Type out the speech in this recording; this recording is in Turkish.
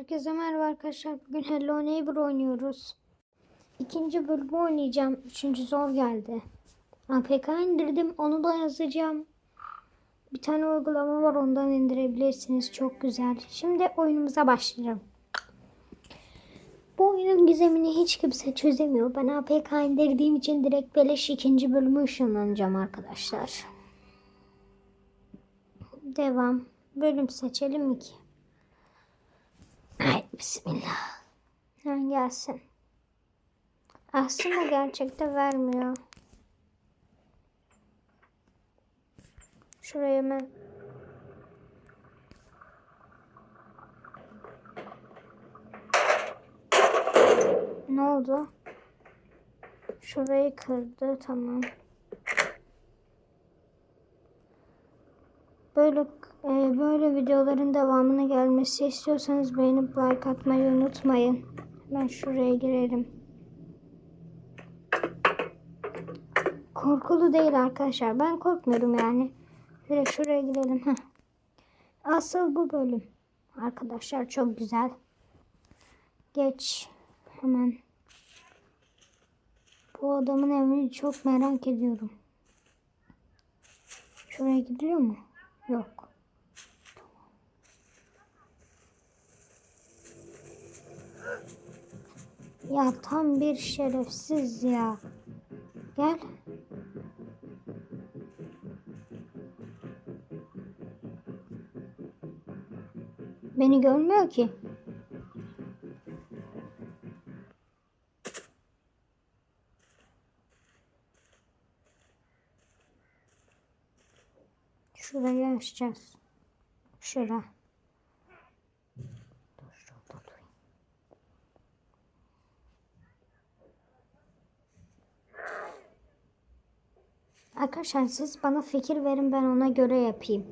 Herkese merhaba arkadaşlar. Bugün Hello Neighbor oynuyoruz. İkinci bölümü oynayacağım. Üçüncü zor geldi. APK indirdim. Onu da yazacağım. Bir tane uygulama var. Ondan indirebilirsiniz. Çok güzel. Şimdi oyunumuza başlayalım. Bu oyunun gizemini hiç kimse çözemiyor. Ben APK indirdiğim için direkt beleş ikinci bölümü ışınlanacağım arkadaşlar. Devam. Bölüm seçelim mi ki? Ay bismillah. Ha, gelsin. Aslında gerçekte vermiyor. Şuraya hemen. Ne oldu? Şurayı kırdı. Tamam. Böyle e, böyle videoların devamını gelmesi istiyorsanız beğenip like atmayı unutmayın. Ben şuraya girelim. Korkulu değil arkadaşlar. Ben korkmuyorum yani. Direkt şuraya girelim. Heh. Asıl bu bölüm. Arkadaşlar çok güzel. Geç. Hemen. Bu adamın evini çok merak ediyorum. Şuraya gidiyor mu? Yok. Ya tam bir şerefsiz ya. Gel. Beni görmüyor ki. Şurayı açacağız. Şura. Dur şurada durayım. Arkadaşlar siz bana fikir verin ben ona göre yapayım.